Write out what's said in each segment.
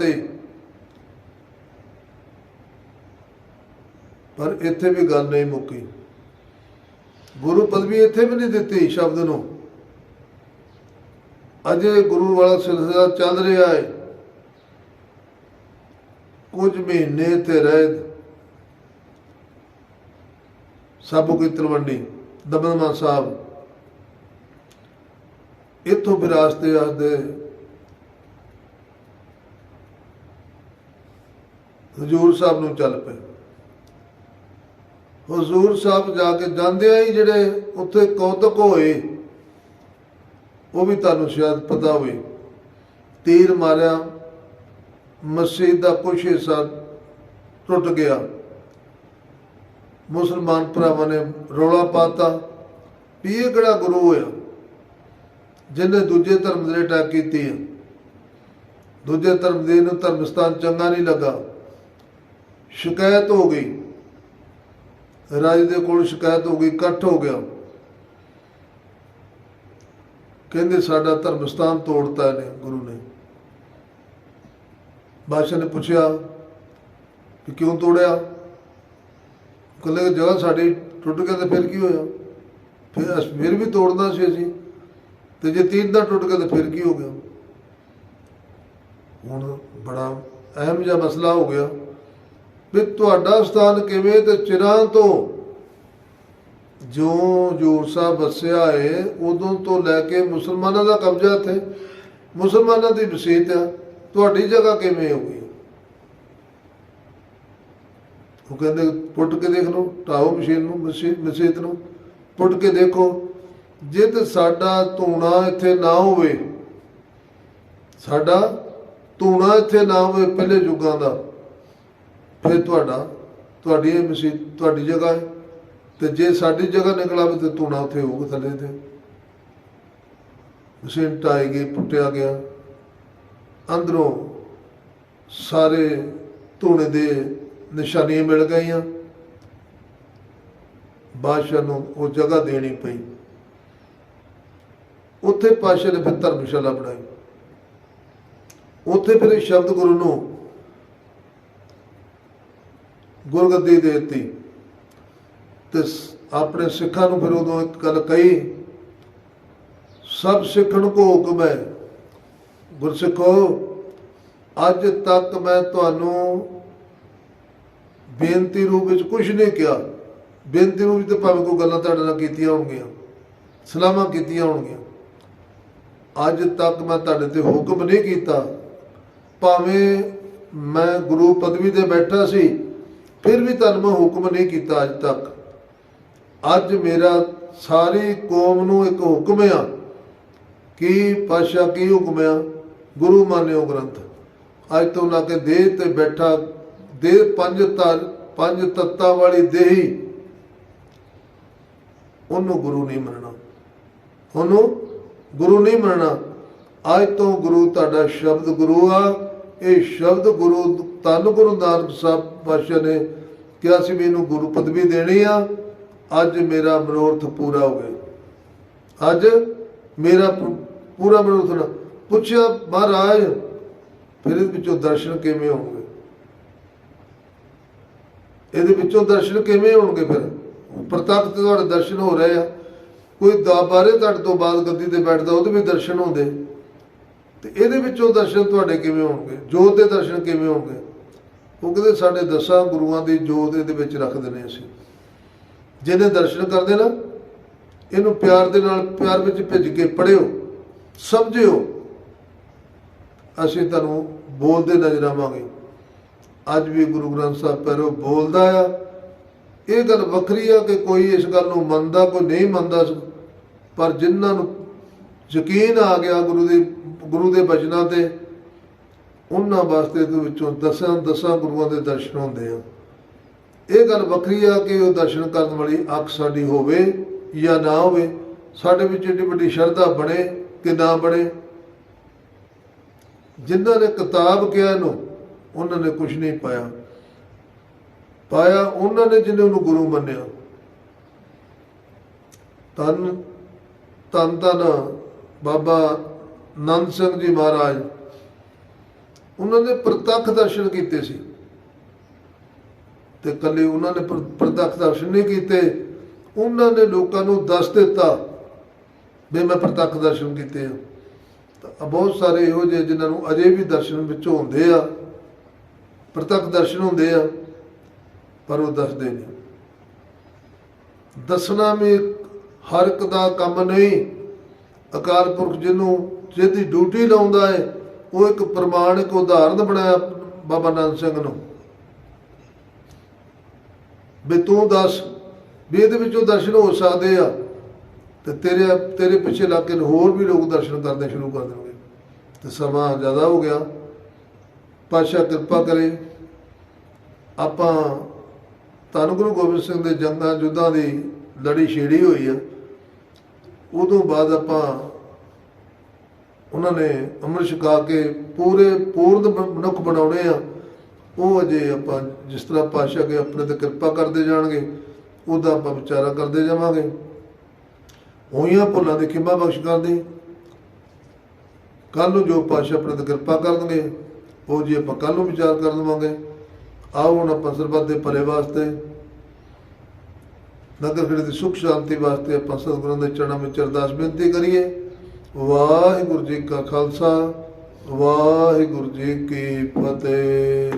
ਕਰਤੇ ਪਰ ਇੱਥੇ ਵੀ ਗੱਲ ਨਹੀਂ ਮੁੱਕੀ। ਗੁਰੂ ਪਦਵੀ ਇੱਥੇ ਵੀ ਨਹੀਂ ਦਿੱਤੀ ਸ਼ਬਦ ਨੂੰ। ਅਜੇ ਗੁਰੂ ਵਾਲਾ ਸਿਲਸਿਲਾ ਚੱਲ ਰਿਹਾ ਹੈ ਕੁਝ ਮਹੀਨੇ ਤੇ ਰਹਿ। ਸਭ ਕੋਈ ਤਲਵੰਡੀ, ਦਮਦਮਾ ਸਾਹਿਬ। ਇੱਥੋਂ ਵਿਰਾਸਤੇ ਆਦੇ ਹਜੂਰ ਸਾਹਿਬ ਨੂੰ ਚੱਲ ਪਏ। ਹਜ਼ੂਰ ਸਾਹਿਬ ਜਾ ਕੇ ਜਾਂਦੇ ਆ ਹੀ ਜਿਹੜੇ ਉੱਥੇ ਕੌਤਕ ਹੋਏ, ਉਹ ਵੀ ਤੁਹਾਨੂੰ ਸ਼ਾਇਦ ਪਤਾ ਹੋਵੇ। ਤੀਰ ਮਾਰਿਆ ਮਸਜਿਦ ਦਾ ਕੁਛ ਹਿੱਸਾ ਟੁੱਟ ਗਿਆ। ਮੁਸਲਮਾਨ ਭਰਾਵਾਂ ਨੇ ਰੌਲਾ ਪਾਤਾ, ਵੀ ਇਹ ਕਿਹੜਾ ਗੁਰੂ ਹੋਇਆ? ਜਿਹਨੇ ਦੂਜੇ ਧਰਮ ਦੇ ਅਟੈਕ ਕੀਤੀ ਹੈ ਦੂਜੇ ਧਰਮ ਦੇ ਨੂੰ ਧਰਮਸਥਾਨ ਚੰਗਾ ਨਹੀਂ ਲੱਗਾ। ਸ਼ਿਕਾਇਤ ਹੋ ਗਈ। ਰਾਜ ਦੇ ਕੋਲ ਸ਼ਿਕਾਇਤ ਹੋ ਗਈ, ਇਕੱਠ ਹੋ ਗਿਆ। ਕਹਿੰਦੇ ਸਾਡਾ ਧਰਮ ਸਥਾਨ ਤੋੜਤਾ ਇਹਨੇ, ਗੁਰੂ ਨੇ। ਬਾਦਸ਼ਾਹ ਨੇ ਪੁੱਛਿਆ ਕਿ ਕਿਉਂ ਤੋੜਿਆ? ਕਹਿੰਦੇ ਜਗ੍ਹਾ ਸਾਡੀ ਟੁੱਟ ਗਿਆ ਤਾਂ ਫਿਰ ਕੀ ਹੋਇਆ? ਫਿਰ ਅਸ, ਫਿਰ ਵੀ ਤੋੜਨਾ ਸੀ ਅਸੀਂ। ਤੇ ਜੇ ਤੀਨ ਦਾ ਟੁੱਟ ਗਿਆ ਤਾਂ ਫਿਰ ਕੀ ਹੋ ਗਿਆ? ਹੁਣ ਬੜਾ ਅਹਿਮ ਜਿਹਾ ਮਸਲਾ ਹੋ ਗਿਆ। ਵੀ ਤੁਹਾਡਾ ਸਥਾਨ ਕਿਵੇਂ ਤੇ ਚਿਰਾਂ ਤੋਂ? ਜੋ ਜੋਰ ਸਾਹਿਬ ਵਸਿਆ ਹੈ ਉਦੋਂ ਤੋਂ ਲੈ ਕੇ ਮੁਸਲਮਾਨਾਂ ਦਾ ਕਬਜ਼ਾ ਇੱਥੇ। ਮੁਸਲਮਾਨਾਂ ਦੀ ਵਸੀਤ ਆ। ਤੁਹਾਡੀ ਜਗ੍ਹਾ ਕਿਵੇਂ ਹੋ ਗਈ? ਉਹ ਕਹਿੰਦੇ, ਪੁੱਟ ਕੇ ਦੇਖ ਲਓ ਢਾਓ ਮਸ਼ੀਨ ਨੂੰ ਮਸਜਿਦ ਮਸਜਿਦ ਨੂੰ। ਪੁੱਟ ਕੇ ਦੇਖੋ ਜੇ ਤੇ ਸਾਡਾ ਧੂਣਾ ਇੱਥੇ ਨਾ ਹੋਵੇ, ਸਾਡਾ ਧੂਣਾ ਇੱਥੇ ਨਾ ਹੋਵੇ, ਪਹਿਲੇ ਯੁੱਗਾਂ ਦਾ। ਫਿਰ ਤੁਹਾਡਾ, ਤੁਹਾਡੀ ਇਹ ਮਸਜਿਦ ਤੁਹਾਡੀ ਜਗ੍ਹਾ ਹੈ। ਤੇ ਜੇ ਸਾਡੀ ਜਗ੍ਹਾ ਨਿਕਲ ਆਵੇ ਤੇ ਧੂਣਾ ਉੱਥੇ ਹੋਊਗਾ ਥੱਲੇ ਤੇ। ਮਸ਼ੀਨ ਟਾਈ ਗਈ ਪੁੱਟਿਆ ਗਿਆ। ਅੰਦਰੋਂ ਸਾਰੇ ਧੂਣੇ ਦੇ ਨਿਸ਼ਾਨੀਆਂ ਮਿਲ ਗਈਆਂ। ਬਾਦਸ਼ਾਹ ਨੂੰ ਉਹ ਜਗ੍ਹਾ ਦੇਣੀ ਪਈ। ਉੱਥੇ ਪਾਸ਼ਾ ਨੇ ਫਿਰ ਧਰਮਸ਼ਾਲਾ ਬਣਾਈ। ਉੱਥੇ ਫਿਰ ਸ਼ਬਦ ਗੁਰੂ ਨੂੰ ਗੁਰਗੱਦੀ ਦੇ ਦਿੱਤੀ। ਤੇ ਸ- ਆਪਣੇ ਸਿੱਖਾਂ ਨੂੰ ਫਿਰ ਉਦੋਂ ਇੱਕ ਗੱਲ ਕਹੀ, ਸਭ ਸਿੱਖਣ ਕੋ ਹੁਕਮ ਹੈ। ਗੁਰਸਿੱਖੋ, ਅੱਜ ਤੱਕ ਮੈਂ ਤੁਹਾਨੂੰ ਬੇਨਤੀ ਰੂਪ ਵਿੱਚ ਕੁਝ ਨਹੀਂ ਕਿਹਾ। ਬੇਨਤੀ ਰੂਪ ਵਿੱਚ ਤਾਂ ਭਾਵੇਂ ਕੋਈ ਗੱਲਾਂ ਤੁਹਾਡੇ ਨਾਲ ਕੀਤੀਆਂ ਹੋਣਗੀਆਂ, ਸਲਾਮਾਂ ਕੀਤੀਆਂ ਹੋਣਗੀਆਂ। ਅੱਜ ਤੱਕ ਮੈਂ ਤੁਹਾਡੇ ਤੇ ਹੁਕਮ ਨਹੀਂ ਕੀਤਾ। ਭਾਵੇਂ ਮੈਂ ਗੁਰੂ ਪਦਵੀ ਤੇ ਬੈਠਾ ਸੀ ਫਿਰ ਵੀ ਤੁਹਾਨੂੰ ਮੈਂ ਹੁਕਮ ਨਹੀਂ ਕੀਤਾ ਅੱਜ ਤੱਕ। ਅੱਜ ਮੇਰਾ ਸਾਰੀ ਕੌਮ ਨੂੰ ਇੱਕ ਹੁਕਮ ਆ। ਕੀ ਪਾਸ਼ਾ ਕੀ ਹੁਕਮ ਆ? ਗੁਰੂ ਮਾਨਿਓ ਗ੍ਰੰਥ। ਅੱਜ ਤੋਂ ਲਾ ਕੇ ਦੇਹ ਤੇ ਬੈਠਾ, ਦੇਹ ਪੰਜ ਤਰ ਪੰਜ ਤੱਤਾਂ ਵਾਲੀ ਦੇਹੀ। ਉਹਨੂੰ ਗੁਰੂ ਨਹੀਂ ਮੰਨਣਾ। ਉਹਨੂੰ ਗੁਰੂ ਨਹੀਂ ਮੰਨਣਾ। ਅੱਜ ਤੋਂ ਗੁਰੂ ਤੁਹਾਡਾ ਸ਼ਬਦ ਗੁਰੂ ਆ। ਇਹ ਸ਼ਬਦ ਗੁਰੂ ਤਨ ਗੁਰੂ ਨਾਨਕ ਸਾਹਿਬ ਪਾਤਸ਼ਾਹ ਨੇ ਕਿਹਾ ਸੀ, ਮੈਨੂੰ ਗੁਰੂ ਪਦਵੀ ਦੇਣੀ ਆ। ਅੱਜ ਮੇਰਾ ਮਨੋਰਥ ਪੂਰਾ ਹੋ ਗਿਆ। ਅੱਜ ਮੇਰਾ ਪੂਰਾ ਮਨੋਰਥ ਨਾ, ਪੁੱਛਿਆ, ਮਹਾਰਾਜ, ਫਿਰ ਇਹਦੇ ਵਿੱਚੋਂ ਦਰਸ਼ਨ ਕਿਵੇਂ ਹੋਣਗੇ? ਇਹਦੇ ਵਿੱਚੋਂ ਦਰਸ਼ਨ ਕਿਵੇਂ ਹੋਣਗੇ ਫਿਰ? ਪ੍ਰਤੱਖ ਤੁਹਾਡੇ ਦਰਸ਼ਨ ਹੋ ਰਹੇ ਆ। ਕੋਈ ਦਾ ਬਾਰੇ ਤੁਹਾਡੇ ਤੋਂ ਬਾਅਦ ਗੱਦੀ ਤੇ ਬੈਠਦਾ, ਉਹਦੇ ਵੀ ਦਰਸ਼ਨ ਹੁੰਦੇ। ਤੇ ਇਹਦੇ ਵਿੱਚੋਂ ਦਰਸ਼ਨ ਤੁਹਾਡੇ ਕਿਵੇਂ ਹੋਣਗੇ? ਜੋਤ ਦੇ ਦਰਸ਼ਨ ਕਿਵੇਂ ਹੋਣਗੇ? ਉਹ ਕਹਿੰਦੇ ਸਾਡੇ ਦਸਾਂ ਗੁਰੂਆਂ ਦੀ ਜੋਤ ਇਹਦੇ ਵਿੱਚ ਰੱਖਦੇ ਨੇ ਅਸੀਂ। ਜਿਹਨੇ ਦਰਸ਼ਨ ਕਰਦੇ ਨਾ ਇਹਨੂੰ ਪਿਆਰ ਦੇ ਨਾਲ, ਪਿਆਰ ਵਿੱਚ ਭਿੱਜ ਕੇ ਪੜਿਓ ਸਮਝਿਓ। ਅਸੀਂ ਤੁਹਾਨੂੰ ਬੋਲਦੇ ਨਜ਼ਰ ਆਵਾਂਗੇ। ਅੱਜ ਵੀ ਗੁਰੂ ਗ੍ਰੰਥ ਸਾਹਿਬ ਪੈਰੋ ਬੋਲਦਾ ਆ। ਇਹ ਗੱਲ ਵੱਖਰੀ ਆ ਕਿ ਕੋਈ ਇਸ ਗੱਲ ਨੂੰ ਮੰਨਦਾ ਕੋਈ ਨਹੀਂ ਮੰਨਦਾ ਪਰ ਜਿਨ੍ਹਾਂ ਨੂੰ ਯਕੀਨ ਆ ਗਿਆ ਗੁਰੂ ਦੀ ਗੁਰੂ ਦੇ ਬਚਨਾਂ ਤੇ, ਉਹਨਾਂ ਵਾਸਤੇ ਦੇ ਵਿੱਚੋਂ ਦਸਾਂ ਦਸਾਂ ਗੁਰੂਆਂ ਦੇ ਦਰਸ਼ਨ ਹੁੰਦੇ ਆ। ਇਹ ਗੱਲ ਵੱਖਰੀ ਆ ਕਿ ਉਹ ਦਰਸ਼ਨ ਕਰਨ ਵਾਲੀ ਅੱਖ ਸਾਡੀ ਹੋਵੇ ਜਾਂ ਨਾ ਹੋਵੇ, ਸਾਡੇ ਵਿੱਚ ਏਡੀ ਵੱਡੀ ਸ਼ਰਧਾ ਬਣੇ ਕਿ ਨਾ ਬਣੇ। ਜਿਨ੍ਹਾਂ ਨੇ ਕਿਤਾਬ ਕਿਹਾ ਇਹਨੂੰ, ਉਹਨਾਂ ਨੇ ਕੁਝ ਨਹੀਂ ਪਾਇਆ। ਪਾਇਆ ਉਹਨਾਂ ਨੇ ਜਿਹਨੇ ਉਹਨੂੰ ਗੁਰੂ ਮੰਨਿਆ। ਤਨ ਤਨ ਤਨ ਬਾਬਾ ਨੰਦ ਸਿੰਘ ਜੀ ਮਹਾਰਾਜ, ਉਹਨਾਂ ਨੇ ਪ੍ਰਤੱਖ ਦਰਸ਼ਨ ਕੀਤੇ ਸੀ। ਤੇ ਕੱਲੇ ਉਹਨਾਂ ਨੇ ਪ੍ਰਤੱਖ ਦਰਸ਼ਨ ਨਹੀਂ ਕੀਤੇ। ਉਹਨਾਂ ਨੇ ਲੋਕਾਂ ਨੂੰ ਦੱਸ ਦਿੱਤਾ ਵੀ ਮੈਂ ਪ੍ਰਤੱਖ ਦਰਸ਼ਨ ਕੀਤੇ ਆ। ਤਾਂ ਬਹੁਤ ਸਾਰੇ ਇਹੋ ਜਿਹੇ ਜਿਨ੍ਹਾਂ ਨੂੰ ਅਜੇ ਵੀ ਦਰਸ਼ਨ ਵਿੱਚ ਹੁੰਦੇ ਆ, ਪ੍ਰਤੱਖ ਦਰਸ਼ਨ ਹੁੰਦੇ ਆ, ਪਰ ਉਹ ਦੱਸਦੇ ਨਹੀਂ। ਦੱਸਣਾ ਵੀ ਹਰ ਇੱਕ ਦਾ ਕੰਮ ਨਹੀਂ। ਅਕਾਲ ਪੁਰਖ ਜਿਹਨੂੰ ਜਿਹਦੀ ਡਿਊਟੀ ਲਾਉਂਦਾ ਹੈ ਉਹ ਇੱਕ ਪ੍ਰਮਾਣਿਕ ਉਦਾਹਰਨ ਬਣਾਇਆ ਬਾਬਾ ਨਾਨਕ ਸਿੰਘ ਨੂੰ। ਵੀ ਤੂੰ ਦੱਸ, ਵੀ ਇਹਦੇ ਵਿੱਚੋਂ ਦਰਸ਼ਨ ਹੋ ਸਕਦੇ ਆ, ਤੇ ਤੇਰੇ ਤੇਰੇ ਪਿੱਛੇ ਲੱਗ ਕੇ ਹੋਰ ਵੀ ਲੋਕ ਦਰਸ਼ਨ ਕਰਨੇ ਸ਼ੁਰੂ ਕਰ ਦੇਣਗੇ। ਤੇ ਸਮਾਂ ਜ਼ਿਆਦਾ ਹੋ ਗਿਆ। ਪਾਸ਼ਾ ਕਿਰਪਾ ਕਰੇ। ਆਪਾਂ ਧੰਨ ਗੁਰੂ ਗੋਬਿੰਦ ਸਿੰਘ ਦੇ ਜੰਗਾਂ ਯੁੱਧਾਂ ਦੀ ਲੜੀ ਛੇੜੀ ਹੋਈ ਆ। ਉਦੋਂ ਬਾਅਦ ਆਪਾਂ ਉਹਨਾਂ ਨੇ ਅੰਮ੍ਰਿਤ ਛਕਾ ਕੇ ਪੂਰੇ ਪੂਰਨ ਮਨੁੱਖ ਬਣਾਉਣੇ ਆ। ਉਹ ਅਜੇ ਆਪਾਂ ਜਿਸ ਤਰ੍ਹਾਂ ਪਾਸ਼ਾ ਕੇ ਆਪਣੇ ਤੇ ਕਿਰਪਾ ਕਰਦੇ ਜਾਣਗੇ, ਉਹਦਾ ਆਪਾਂ ਵਿਚਾਰਾ ਕਰਦੇ ਜਾਵਾਂਗੇ। ਹੋਈਆਂ ਭੁੱਲਾਂ ਦੀ ਖਿਮਾ ਬਖਸ਼ ਕਰਦੇ। ਕੱਲ ਨੂੰ ਜੋ ਪਾਸ਼ਾ ਆਪਣੇ ਤੇ ਕਿਰਪਾ ਕਰਨਗੇ, ਉਹ ਜੀ ਆਪਾਂ ਕੱਲ ਨੂੰ ਵਿਚਾਰ ਕਰ ਲਵਾਂਗੇ। ਆਓ ਹੁਣ ਆਪਾਂ ਸਰਬੱਤ ਦੇ ਭਲੇ ਵਾਸਤੇ, ਨਗਰ ਖੇੜੇ ਦੀ ਸੁਖ ਸ਼ਾਂਤੀ ਵਾਸਤੇ ਆਪਾਂ ਸਤਿਗੁਰਾਂ ਦੇ ਚਰਨਾਂ ਵਿੱਚ ਅਰਦਾਸ ਬੇਨਤੀ ਕਰੀਏ। ਵਾਹਿਗੁਰੂ ਜੀ ਕਾ ਖਾਲਸਾ ਵਾਹਿਗੁਰੂ ਜੀ ਕੀ ਫਤਿਹ।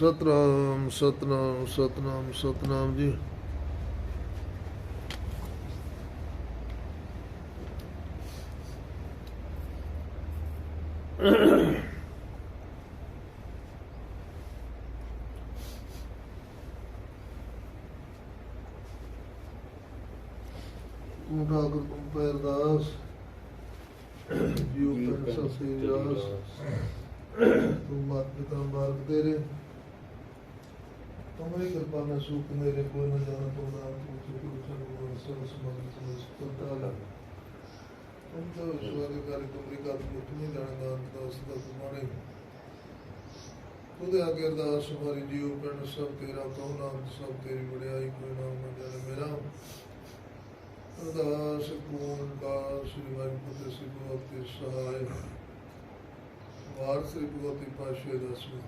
ਸਤਨਾਮ ਸਤਨਾਮ ਸਤਨਾਮ ਸਤਨਾਮ ਜੀ। ਉਠਾ ਕਰ ਤੁਮ ਪੈ ਅਰਦਾਸ ਜੀਉ ਪਰ ਸਸੇ ਰਾਸ। ਤੂੰ ਮਾਤ ਪਿਤਾ ਮਾਰਗ ਤੇਰੇ। ਤੁਮਰੀ ਕਿਰਪਾ ਨਾਲ ਸੁਖ ਮੇਰੇ ਕੋਈ ਨਾ ਜਾਣਾ ਪਉਣਾ ਤੂੰ ਸੁਖ ਚੰਗੋ ਸਰਸ ਸਮੰਤ ਸਮਸ ਕੁਤਾਲਾ ਤੁਮ ਤੋ ਸਵਾਲ ਕਰ ਤੁਮਰੀ ਕਾ ਮੁਖ ਨਹੀਂ ਜਾਣਦਾ ਅੰਤ ਦਾ ਸਦਾ ਤੁਮਾਰੇ ਉਹਦੇ ਅੱਗੇ ਅਰਦਾਸ ਹਮਾਰੀ ਜੀਉ ਪਿੰਡ ਸਭ ਤੇਰਾ ਕਹੋ ਨਾਮ ਸਭ ਤੇਰੀ ਵਡਿਆਈ ਕੋਈ ਨਾਮ ਨਾ ਜਾਣੇ ਮੇਰਾ। ਅਰਦਾਸ ਪੂਰਨ ਦਾ ਸ੍ਰੀ ਵਾਹਿਗੁਰੂ ਸ੍ਰੀ ਗੁਰੂ ਤੇ ਸਹਾਇ ਵਾਰ ਸ੍ਰੀ ਗੁਰੂ ਤੇ ਪਾਸ਼ੇ ਦਸਵੇਂ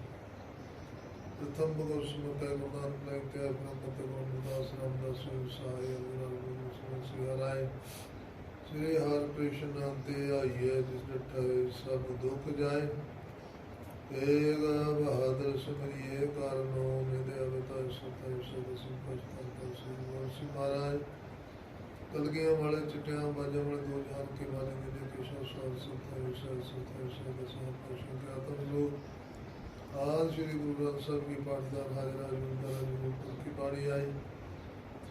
ਪ੍ਰਥਮ ਭਗਵਤ ਸਮਤੈ ਗੁਰੂ ਲੈ ਕੇ ਆਪਣਾ ਪਤੇ ਗੁਰੂ ਦਾਸ ਰਾਮਦਾਸ ਜੀ ਸਹਾਇ ਗੁਰੂ ਸ੍ਰੀ ਹਰਾਏ ਸ੍ਰੀ ਹਰਿ ਕ੍ਰਿਸ਼ਨ ਨਾਮ ਤੇ ਆਈਏ ਜਿਸ ਡਠੇ ਸਭ ਦੁੱਖ ਜਾਏ ਤੇਗ ਬਹਾਦਰ ਸਿਮਰਿਏ ਕਰਨੋ ਨਿਦੇ ਅਵਤਾਰ ਸਤਿ ਸਦ ਸੰਪਸਤ ਕਰ ਸ੍ਰੀ ਗੁਰੂ ਮਹਾਰਾਜ ਕਲਗੀਆਂ ਵਾਲੇ ਚਿੱਟਿਆਂ ਬਾਜਾਂ ਵਾਲੇ ਦੋ ਜਾਨ ਕੇ ਵਾਲੇ ਮੇਰੇ ਕਿਸ਼ੋਰ ਸਾਹਿਬ ਸੁਤਿ ਵਿਸ਼ਾ ਸੁਤਿ ਵਿਸ਼ਾ ਦਾ ਸਾਹ ਪੋਸ਼ਣ ਆਤਮ ਲੋਕ ਆਜ ਸ੍ਰੀ ਗੁਰੂ ਗ੍ਰੰਥ ਸਾਹਿਬ ਕੀ ਪਾਠਦਾਰ ਹਾਜ਼ਰ ਰਾਜਵਿੰਦਰ ਜੀ ਕੀ ਬਾਣੀ ਆਈ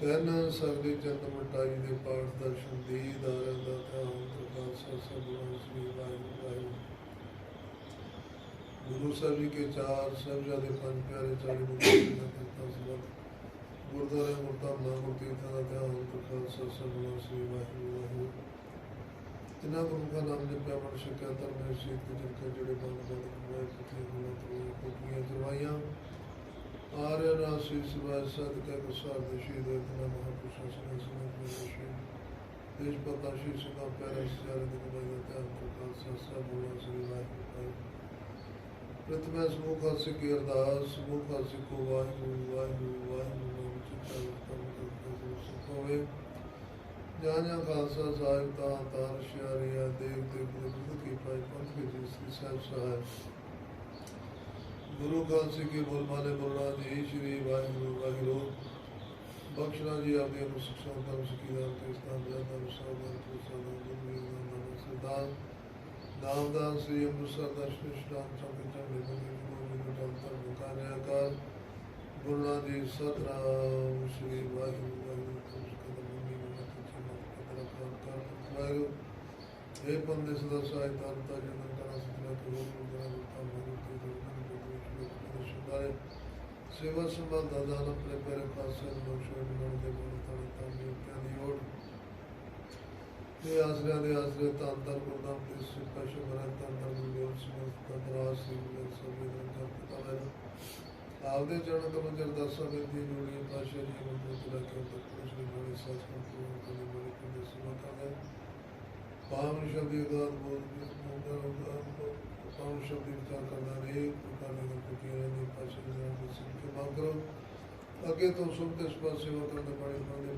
ਤੈਨ ਸਗਲੇ ਚੰਦ ਮਟਾਈ ਦੇ ਪਾਠ ਦਰਸ਼ਨ ਦੀ ਦਾਰਨ ਦਾ ਧਿਆਨ ਪ੍ਰਕਾਸ਼ ਸਭ ਗੁਰੂ ਸ੍ਰੀ ਵਾਹਿਗੁਰੂ ਵਾਹਿਗੁਰੂ ਗੁਰੂ ਸਾਹਿਬ ਜੀ ਕੇ ਚਾਰ ਸਾਹਿਬਜ਼ਾਦੇ ਪੰਜ ਪਿਆਰੇ ਚਾਲੀ ਮੁਕਤੀ ਦਾ ਕਰਤਾ ਸਬਕ ਗੁਰਦੁਆਰੇ ਮੁਰਤਾਬਾ ਮੁਰਤੀ ਦਾ ਧਿਆਨ ਪ੍ਰਕਾਸ਼ ਸਭ ਗੁਰੂ ਸ੍ਰੀ ਵਾਹਿਗੁਰੂ ਵਾਹਿਗੁਰੂ। ਜਿਨ੍ਹਾਂ ਗੁਰੂ ਦਾ ਨਾਮ ਜਪਿਆ, ਮਨ ਸ਼ਕਿਆ ਧਰਮ ਸੀ ਤੇ ਜਿਨ ਕੇ ਜਿਹੜੇ ਬੰਦ ਬੰਦ ਕਮਾਏ ਪੁੱਠੇ ਗੁਣਾ ਤੋਂ ਕੋਟੀਆਂ ਚਰਵਾਈਆਂ ਆਰਿਆ ਰਾਸੀ ਸਿਵਾਇ ਸਦਕਾ ਕਸਾਰ ਦੇ ਸ਼ਹੀਦ ਹੋਏ ਮਹਾਪੁਰਸ਼ਾਂ ਸਿੰਘ ਸਿੰਘ ਦੇ ਸ਼ਹੀਦ ਦੇਸ਼ ਪਤਾ ਸ਼ੀ ਪਿਆਰੇ ਸਿਆਰੇ ਦੇ ਗੁਰੂ ਦਾ ਧਿਆਨ ਪ੍ਰਕਾਸ਼ ਸਭ ਗੁਰੂ ਸ੍ਰੀ ਵਾਹਿਗੁਰੂ ਵਾਹਿਗੁਰੂ। ਪ੍ਰਥਮੇ ਸਮੂਹ ਅਰਦਾਸ, ਸਮੂਹ ਹਾਸੇ ਵਾਹਿਗੁਰੂ ਵਾਹਿਗੁਰੂ ਵਾਹਿਗੁਰੂ। ਹੋਵੇ ਜਾਂ ਜਾਂ ਖਾਲਸਾ ਸਾਹਿਬ ਤਾਂ ਤਾਰ ਸ਼ਿਆਰੀਆ ਦੇਵ ਦੇ ਗੁਰੂ ਕੀ ਪਾਈ ਪੰਥ ਕੇ ਜੀ ਸ੍ਰੀ ਸਾਹਿਬ ਸਹਾਇ ਗੁਰੂ ਖਾਲਸੇ ਕੀ ਬੋਲ ਮਾਲੇ ਬੋਲਣਾ ਜੀ ਸ਼੍ਰੀ ਵਾਹਿਗੁਰੂ ਵਾਹਿਗੁਰੂ ਬਖਸ਼ਣਾ ਜੀ ਆਪਦੇ ਨੂੰ ਸਿੱਖਿਆ ਦਾ ਸਿੱਖੀ ਦਾ ਤੇ ਸਤਾਨ ਦਾ ਦਾ ਸਾਧਨ ਤੇ ਸਾਧਨ ਗੁਰੂ ਜੀ ਦਾ ਸਰਦਾਰ ਨਾਮਦਾਨ ਸ੍ਰੀ ਅੰਮ੍ਰਿਤਸਰ ਦਰਸ਼ਨ ਸ਼੍ਰਾਮ ਚੌਕ ਚੰਗੇ ਬੰਦੇ ਗੁਰੂ ਜੀ ਦਾ ਦੰਤਰ ਕਰ ਗੁਰਨਾ ਜੀ ਸਤਨਾਮ, ਸ੍ਰੀ ਵਾਹਿਗੁਰੂ ਵਾਹਿਗੁਰੂ ਤੁਮ ਕਦਮ ਮੰਮੀ ਨੂੰ ਮਤ ਚਿਮਤ ਕਦਰ ਕਰ ਵਾਹਿਗੁਰੂ ਇਹ ਬੰਦੇ, ਸਦਾ ਸਹਾਇ ਤਨ ਤਾ ਜਨਮ ਕਰਾ ਸਤਨਾ ਕਰੋ ਗੁਰੂ ਗ੍ਰੰਥ ਤਾਂ ਮਨੁ ਤੇ ਜਨਮ ਦੇ ਵਿੱਚ ਸ਼ੁਦਾਰੇ ਸੇਵਾ ਸੰਭਾਲ ਦਾ ਦਾਨ ਆਪਣੇ ਪੈਰੇ ਪਾਸੇ ਨੂੰ ਸ਼ੋਰ ਨੂੰ ਦੇ ਗੁਣ ਤਨ ਤਨ ਦੀ ਪਿਆਰੀ ਓੜ। ਇਹ ਆਸਰਿਆਂ ਦੇ ਆਸਰੇ ਤਾਂ ਤਰ ਗੁਰਦਾਮ ਦੇ ਸਿੱਖਾ ਸ਼ੁਭਰਾ ਤਾਂ ਤਰ ਗੁਰੂ ਸਮਤ ਤਦਰਾਸ ਸਿੰਘ ਦੇ ਸਭੇ ਦਾ ਜਪ ਪਤਾ ਲੈ ਆਪਦੇ ਚਰਨ ਕਮਲ ਜਰ ਦਰਸ਼ਨ ਬੇਦੀ ਜੋੜੀ ਪਾਸ਼ਾ ਜੀ ਨੂੰ ਬੁੱਧ ਕੇ ਕੁਛ ਨਹੀਂ ਬੜੀ ਸੱਚ ਨੂੰ ਪੂਰਨ ਕਰਨੇ ਵਾਲੇ ਕੋਲ ਸੇਵਾ ਕਰਦੇ ਪਾਵਨ ਸ਼ਬਦੀ ਦਾਤ ਬੋਲ ਕੇ ਪਾਵਨ ਸ਼ਬਦੀ ਵਿਚਾਰ ਕਰਨਾ ਰੇ ਕਰਨੇ ਦਾ ਕੁਟੀਆਂ ਦੇ ਪਾਸੇ ਦੇ ਸਿੱਖ ਕੇ ਮੰਗ ਕਰੋ। ਅੱਗੇ ਤੋਂ ਸੁਭ ਤੇ ਸਪਾ ਸੇਵਾ ਕਰਨ ਦੇ ਬੜੇ ਬੰਦੇ